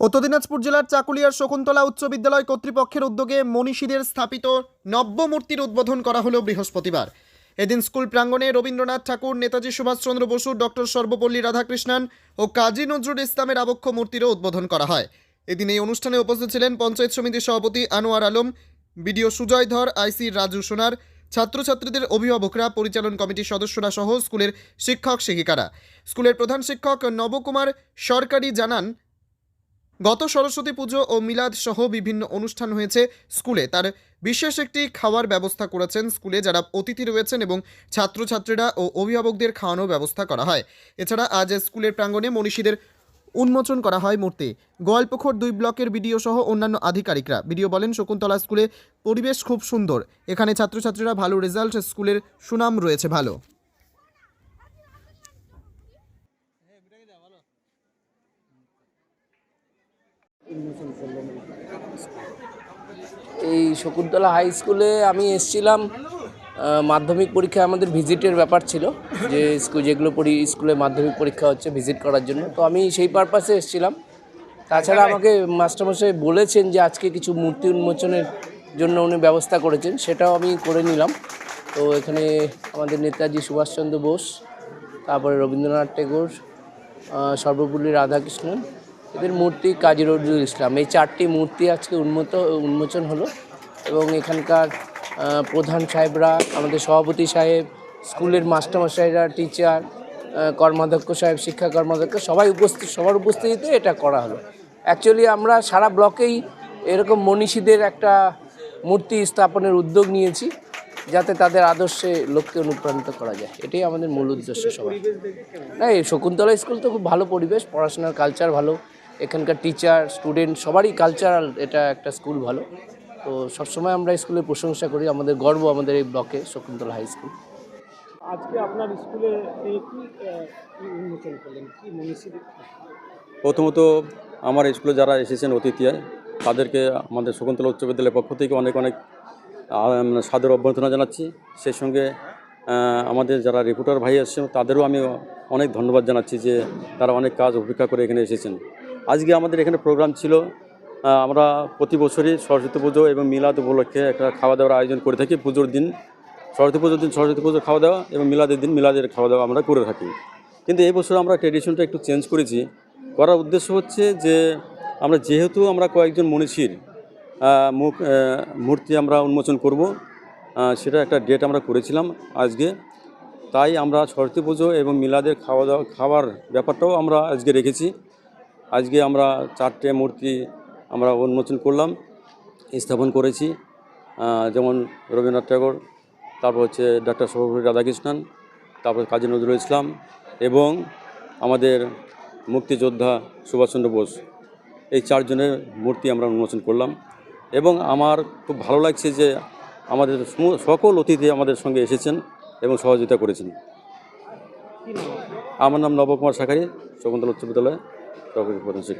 উত্তর দিনাজপুর জেলার চাকুলিয়ার শকুন্তলা উচ্চ বিদ্যালয় কর্তৃপক্ষের উদ্যোগে মনীষীদের স্থাপিত নব্য মূর্তির উদ্বোধন করা হলো বৃহস্পতিবার। এদিন স্কুল প্রাঙ্গণে রবীন্দ্রনাথ ঠাকুর, নেতাজি সুভাষচন্দ্র বসু, ডক্টর সর্বপল্লী রাধাকৃষ্ণন ও কাজী নজরুল ইসলামের আবক্ষ মূর্তিরও উদ্বোধন করা হয়। এদিন এই অনুষ্ঠানে উপস্থিত ছিলেন পঞ্চায়েত সমিতির সভাপতি আনোয়ার আলম, বিডিও সুজয় ধর আইসি রাজু সোনার, ছাত্রছাত্রীদের অভিভাবকরা, পরিচালন কমিটির সদস্যরা সহ স্কুলের শিক্ষক শিক্ষিকারা স্কুলের প্রধান শিক্ষক নবকুমার সরকারি জানান গত সরস্বতী পুজো ও মিলাদ সহ বিভিন্ন অনুষ্ঠান হয়েছে স্কুলে। তার বিশেষ একটি খাওয়ার ব্যবস্থা করেছেন স্কুলে যারা অতিথি রয়েছেন এবং ছাত্রছাত্রীরা ও অভিভাবকদের খাওয়ানোর ব্যবস্থা করা হয়। এছাড়া আজ স্কুলের প্রাঙ্গণে মনীষীদের উন্মোচন করা হয় মূর্তি। গোয়ালপুখর দুই ব্লকের বিডিও সহ অন্যান্য আধিকারিকরা। বিডিও বলেন, শকুন্তলা স্কুলে পরিবেশ খুব সুন্দর। এখানে ছাত্রছাত্রীরা ভালো রেজাল্ট, স্কুলের সুনাম রয়েছে ভালো। এই শকুন্তলা হাই স্কুলে আমি এসছিলাম মাধ্যমিক পরীক্ষায় আমাদের ভিজিটের ব্যাপার ছিল, যে স্কুল যেগুলো পড়ি স্কুলে মাধ্যমিক পরীক্ষা হচ্ছে ভিজিট করার জন্য। তো আমি সেই পারপাসে এসছিলাম। তাছাড়া আমাকে মাস্টারমশাই বলেছেন যে আজকে কিছু মূর্তি উন্মোচনের জন্য উনি ব্যবস্থা করেছেন, সেটাও আমি করে নিলাম। তো এখানে আমাদের নেতাজি সুভাষচন্দ্র বোস, তারপরে রবীন্দ্রনাথ ঠাকুর সর্বপল্লী রাধাকৃষ্ণন এদের মূর্তি কাজী নজরুল ইসলাম। এই চারটি মূর্তি আজকে উন্মত, উন্মোচন হলো এবং এখানকার প্রধান সাহেবরা, আমাদের সভাপতি সাহেব, স্কুলের মাস্টারমশাইরা, টিচার কর্মাধ্যক্ষ সাহেব, শিক্ষা কর্মাধ্যক্ষ সবাই উপস্থিত, সবার উপস্থিতিতে এটা করা হলো। অ্যাকচুয়ালি আমরা সারা ব্লকেই এরকম মনীষীদের একটা মূর্তি স্থাপনের উদ্যোগ নিয়েছি যাতে তাদের আদর্শে লোককে অনুপ্রাণিত করা যায়। এটাই আমাদের মূল উদ্দেশ্য সবাই না এই শকুন্তলা স্কুল তো খুব ভালো পরিবেশ, পড়াশোনার কালচার ভালো এখানকার টিচার স্টুডেন্ট সবারই কালচারাল এটা একটা স্কুল ভালো। তো সবসময় আমরা স্কুলের প্রশংসা করি আমাদের গর্ব আমাদের এই ব্লকে শকুন্তলা হাই স্কুল আজকে আপনার স্কুলে প্রথমত আমার স্কুলে যারা এসেছেন অতিথি তাদেরকে আমাদের শকুন্তলা উচ্চ বিদ্যালয়ের পক্ষ থেকে অনেক অনেক সাদর অভ্যর্থনা জানাচ্ছি। সেই সঙ্গে আমাদের যারা রিপোর্টার ভাই আসছেন তাদেরও আমি অনেক ধন্যবাদ জানাচ্ছি যে তারা অনেক কাজ উপেক্ষা করে এখানে এসেছেন। আজকে আমাদের এখানে প্রোগ্রাম ছিল আমরা প্রতি বছরই সরস্বতী পুজো এবং মিলাদ উপলক্ষে একটা খাওয়া দাওয়ার আয়োজন করে থাকি, পুজোর দিন। সরস্বতী পুজোর দিন সরস্বতী পুজোর খাওয়া দাওয়া এবং মিলাদের দিন মিলাদের খাওয়া দাওয়া আমরা করে থাকি। কিন্তু এই বছর আমরা ট্রেডিশনটা একটু চেঞ্জ করেছি। করার উদ্দেশ্য হচ্ছে যে, আমরা যেহেতু আমরা কয়েকজন মনীষীর মুখ মূর্তি আমরা উন্মোচন করব সেটা একটা ডেট আমরা করেছিলাম আজকে। তাই আমরা সরস্বতী পুজো এবং মিলাদের খাওয়া দাওয়া, খাওয়ার ব্যাপারটাও আমরা আজকে রেখেছি। আজকে আমরা চারটে মূর্তি আমরা উন্মোচন করলাম, স্থাপন করেছি। যেমন রবীন্দ্রনাথ ঠাকুর তারপর হচ্ছে ডক্টর সর্বপল্লী রাধাকৃষ্ণন, তারপর কাজী নজরুল ইসলাম এবং আমাদের মুক্তিযোদ্ধা সুভাষচন্দ্র বোস। এই চারজনের মূর্তি আমরা উন্মোচন করলাম এবং আমার খুব ভালো লাগছে যে আমাদের সকল অতিথি আমাদের সঙ্গে এসেছেন এবং সহযোগিতা করেছেন? আমার নাম নবকুমার শাখারি শকুন্তলা উচ্চ বিদ্যালয়। সভাপতি প্রধান শিক্ষক